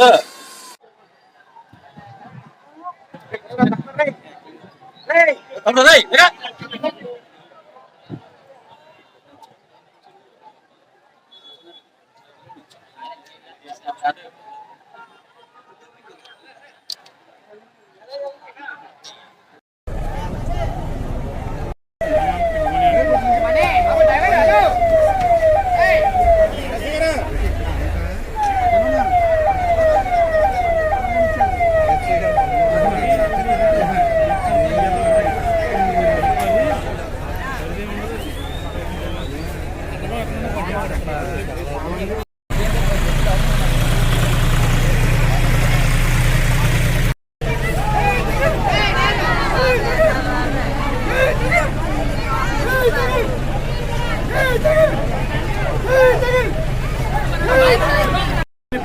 呃，等等，你，你，等等你，看。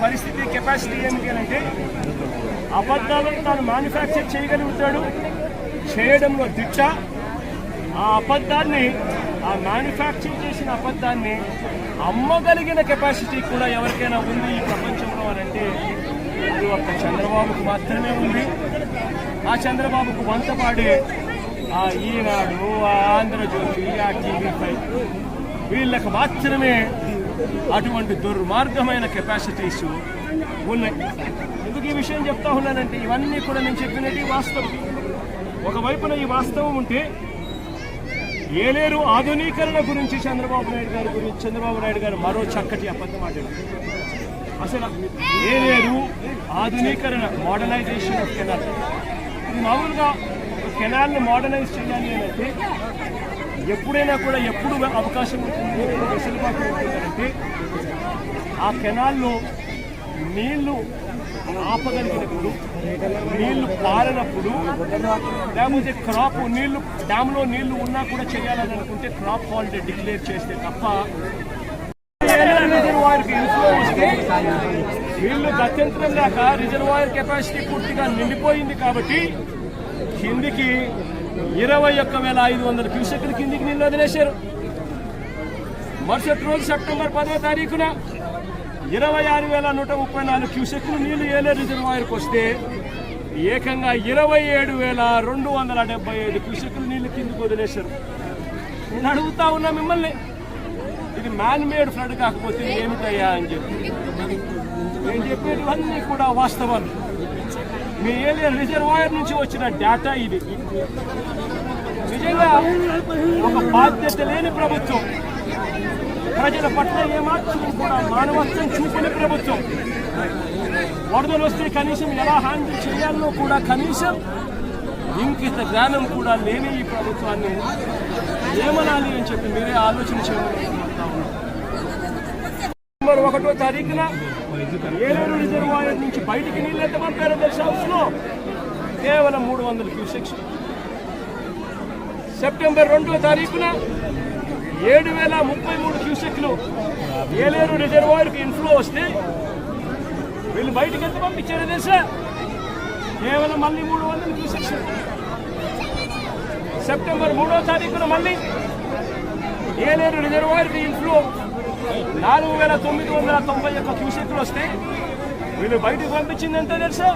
పరిస్థితి కెపాసిటీ ఏమిటి అని అంటే అబద్ధాలను తాను మ్యానుఫ్యాక్చర్ చేయగలుగుతాడు చేయడంలో దిట్ట ఆ అబద్ధాన్ని ఆ మ్యానుఫ్యాక్చర్ చేసిన అబద్ధాన్ని అమ్మగలిగిన కెపాసిటీ కూడా ఎవరికైనా ఉంది ఈ ప్రపంచంలో అని అంటే అది ఒక్క చంద్రబాబుకు మాత్రమే ఉంది. ఆ చంద్రబాబుకు వంతపాడే ఆ ఈనాడు ఆ ఆంధ్రజ్యోతి ఆ టీవీ ఫైవ్ వీళ్ళకి మాత్రమే అటువంటి దుర్మార్గమైన కెపాసిటీస్ ఉన్నాయి. ఎందుకు ఈ విషయం చెప్తా ఉన్నానంటే ఇవన్నీ కూడా నేను చెప్పినట్టు వాస్తవం. ఒకవైపున ఈ వాస్తవం ఉంటే ఏలేరు ఆధునీకరణ గురించి చంద్రబాబు నాయుడు గారి గురించి చంద్రబాబు నాయుడు గారు మరో చక్కటి అబద్ధం మాట్లాడారు అసలు ఏలేరు ఆధునీకరణ మోడర్నైజేషన్ ఆఫ్ కెనాల్ ఇది మామూలుగా కెనాల్ని మోడర్నైజ్ చేయాలి అంటే ఎప్పుడైనా కూడా ఎప్పుడు అవకాశం ఉంటుంది ఎప్పుడు వెసులుబాటు ఉంటుందంటే ఆ కెనాల్లో నీళ్ళు ఆపగలిగినప్పుడు నీళ్ళు పారినప్పుడు లేకపోతే క్రాప్ నీళ్ళు డ్యామ్లో నీళ్ళు ఉన్నా కూడా చేయాలని అనుకుంటే క్రాప్ హాలిడే డిక్లేర్ చేస్తే తప్ప రిజర్వాయర్కి ఇన్ఫ్లో వస్తే నీళ్ళు గత్యంతరం లేక రిజర్వాయర్ కెపాసిటీ పూర్తిగా నిండిపోయింది కాబట్టి కిందికి ఇరవై ఒక్క వేల ఐదు వందల క్యూసెక్ల కిందికి నీళ్ళు వదిలేశారు. మరుసటి రోజు సెప్టెంబర్ పదో తారీఖున ఇరవై ఆరు వేల నూట ముప్పై నాలుగు క్యూసెక్లు నీళ్ళు ఏలే రిజర్వాయర్కి వస్తే ఏకంగా ఇరవై ఏడు వేల రెండు వందల డెబ్బై ఐదు క్యూసెక్లు నీళ్ళు కిందికి వదిలేశారు. నేను అడుగుతా ఉన్నా మిమ్మల్ని. ఇది మ్యాన్ మేడ్ ఫ్లడ్ కాకపోతే ఏమిటయ్యా అని చెప్పి. నేను చెప్పేటివన్నీ కూడా వాస్తవాలు. మీ ఏలియా రిజర్వాయర్ నుంచి వచ్చిన డేటా ఇది. నిజంగా ఒక బాధ్యత లేని ప్రభుత్వం. ప్రజల పట్ల ఏమాత్రం కూడా మానవత్వం చూపని ప్రభుత్వం. వరదలు వస్తే కనీసం ఎలా హ్యాండిల్ చేయాలో కూడా కనీసం ఇంకిత జ్ఞానం కూడా లేని ఈ ప్రభుత్వాన్ని ఏమనాలి అని చెప్పి మీరే ఆలోచన చేయమని ఒకటో తారీఖున ఏలూరు రిజర్వాయర్ నుంచి బయటికి నీళ్ళు ఎంత పంపారో తెలుసా? హౌస్లో కేవలం మూడు వందల క్యూసెక్స్ సెప్టెంబర్ రెండో తారీఖున ఏడు వేల ముప్పై మూడు క్యూసెక్లు ఏలేరు రిజర్వాయర్కి ఇన్ఫ్లో వస్తే వీళ్ళు బయటికి ఎంత పంపించారు తెలుసా? కేవలం మళ్ళీ మూడు వందల క్యూసెక్స్. సెప్టెంబర్ మూడో తారీఖున మళ్ళీ ఏలేరు రిజర్వాయర్కి ఇన్ఫ్లో నాలుగు వేల తొమ్మిది వందల తొంభై ఒక్క క్యూసెక్లు వస్తే వీళ్ళు బయటకు పంపించింది ఎంత తెలుసా?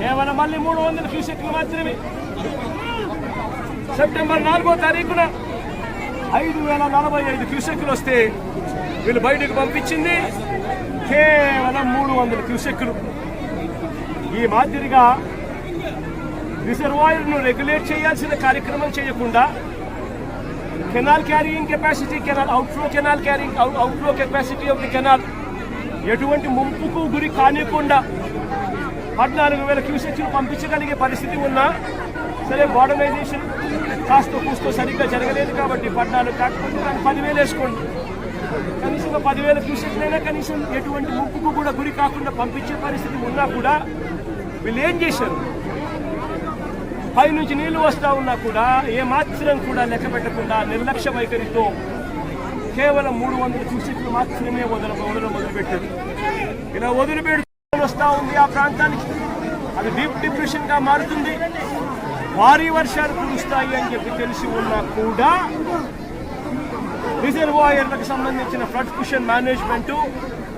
కేవలం మళ్ళీ మూడు వందల క్యూసెక్లు మాత్రమే. సెప్టెంబర్ నాలుగో తారీఖున ఐదు వేల నలభై ఐదు క్యూసెక్లు వస్తే వీళ్ళు బయటకు పంపించింది కేవలం మూడు వందల క్యూసెక్లు ఈ మాదిరిగా రిజర్వాయర్ను రెగ్యులేట్ చేయాల్సిన కార్యక్రమం చేయకుండా canal carrying capacity canal outflow canal carrying outflow capacity of the canal ఎటువంటి ముంపుకు గురి కానికుండా పద్నాలుగు వేల క్యూసెక్లు పంపించగలిగే పరిస్థితి ఉన్నా సరే మోడర్నైజేషన్ కాస్త కూస్తో సరిగ్గా జరగలేదు కాబట్టి పద్నాలుగు కాకపోతే దాన్ని పదివేలు వేసుకోండి. కనీసం పదివేల క్యూసెక్లైనా కనీసం ఎటువంటి ముప్పుకు కూడా గురి కాకుండా పంపించే పరిస్థితి ఉన్నా కూడా వీళ్ళు ఏం చేశారు? పైనుంచి నీళ్ళు వస్తా ఉన్నా కూడా ఏ మాత్రం కూడా లెక్క పెట్టకుండా నిర్లక్ష్య వైఖరితో కేవలం మూడు వందల క్యూసెక్లు మాత్రమే వదల వదలడం మొదలుపెట్టారు. ఇలా వదిలిపెడుతూ వస్తూ ఉంది ఆ ప్రాంతానికి. అది డీప్ డిప్రెషన్గా మారుతుంది. భారీ వర్షాలు కురుస్తాయి అని చెప్పి తెలిసి ఉన్నా కూడా రిజర్వాయర్లకు సంబంధించిన ఫ్లడ్ కుషన్ మేనేజ్మెంట్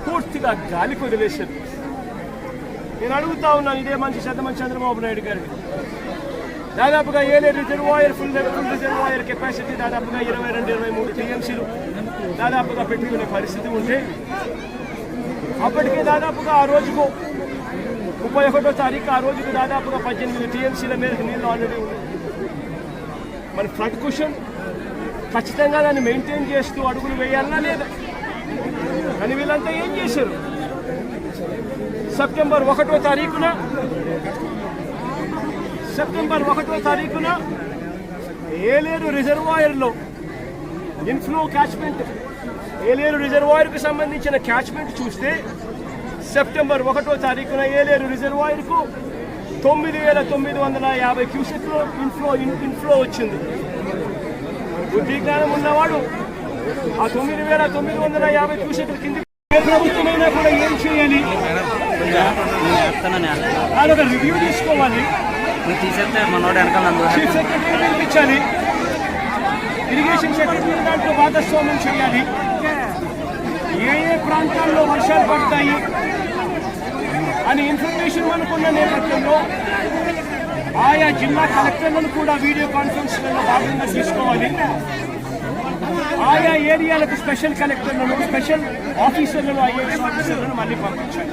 పూర్తిగా గాలికి వదిలేశారు నేను అడుగుతా ఉన్నాను ఇదే మంచి శతమంది చంద్రబాబు నాయుడు గారికి దాదాపుగా ఏలే reservoir full full reservoir capacity దాదాపుగా ఇరవై రెండు ఇరవై మూడు టీఎంసీలు. దాదాపుగా పెట్టుకునే పరిస్థితి ఉంటే అప్పటికే దాదాపుగా ఆ రోజుకు ముప్పై ఒకటో తారీఖు ఆ రోజుకి దాదాపుగా పద్దెనిమిది టీఎంసీల మేరకు నీళ్ళు ఆల్రెడీ ఉన్నాయి. మరి ఫ్లడ్ కుషన్ ఖచ్చితంగా దాన్ని మెయింటైన్ చేస్తూ అడుగులు వేయాలన్నా లేదా? కానీ వీళ్ళంతా ఏం చేశారు? సెప్టెంబర్ ఒకటో తారీఖున సెప్టెంబర్ ఒకటో తారీఖున ఏలేరు రిజర్వాయర్లో ఇన్ఫ్లో క్యాచ్మెంట్ ఏలేరు రిజర్వాయర్కు సంబంధించిన క్యాచ్మెంట్ చూస్తే సెప్టెంబర్ ఒకటో తారీఖున ఏలేరు రిజర్వాయర్కు తొమ్మిది వేల తొమ్మిది వందల యాభై క్యూసెక్లో ఇన్ఫ్లో ఇన్ఫ్లో వచ్చింది. బుద్ధి జ్ఞానం ఉన్నవాడు ఆ తొమ్మిది వేల తొమ్మిది వందల యాభై క్యూసెక్ల కింద ప్రభుత్వమైనా కూడా ఏం చేయాలి? అదొక రివ్యూ తీసుకోవాలి. చీఫ్ సెక్రటరీ పిలిపించాలి ఇరిగేషన్ సెక్రటరీ దాంట్లో భాగస్వామ్యం చేయాలి. ఏ ఏ ప్రాంతాల్లో వర్షాలు పడతాయి అని ఇన్ఫర్మేషన్ అనుకున్న నేపథ్యంలో ఆయా జిల్లా కలెక్టర్లను కూడా వీడియో కాన్ఫరెన్స్లలో భాగంగా తీసుకోవాలి. ఆయా ఏరియాలకు స్పెషల్ కలెక్టర్లను స్పెషల్ ఆఫీసర్లను ఐఏఎస్ ఆఫీసర్లను మళ్ళీ పంపించాలి.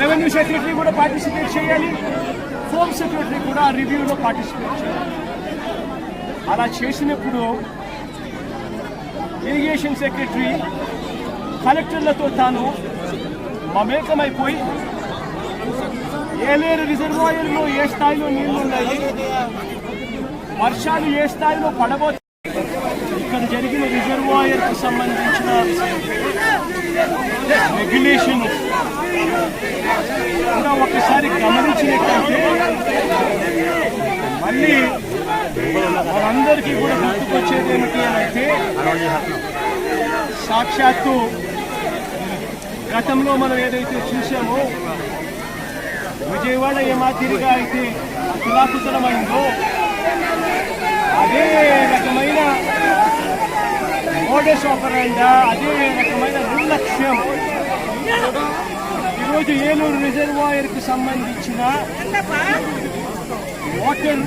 రెవెన్యూ సెక్రటరీ కూడా పార్టిసిపేట్ చేయాలి. హోమ్ సెక్రటరీ కూడా రివ్యూలో పార్టిసిపేట్ చేయాలి. అలా చేసినప్పుడు ఇరిగేషన్ సెక్రటరీ కలెక్టర్లతో తాను మమేకమైపోయి ఏలేరు రిజర్వాయర్లో ఏ స్థాయిలో నీళ్ళు ఉన్నాయి? వర్షాలు ఏ స్థాయిలో పడబోతాయి ఇక్కడ జరిగిన రిజర్వాయర్కి సంబంధించిన రెగ్యులేషన్ కూడా ఒకసారి గమనించినట్లయితే మళ్ళీ మనందరికీ కూడా గుర్తుకొచ్చేది ఏమిటి అని అంటే సాక్షాత్తు గతంలో మనం ఏదైతే చూసామో విజయవాడ ఏ మాదిరిగా అయితే అతులాకుతలమైందో అదే రకమైన మోడస్ ఆపరాండా అదే రకమైన నిర్లక్ష్యం. ఈరోజు ఏలూరు రిజర్వాయర్కు సంబంధించిన వాటర్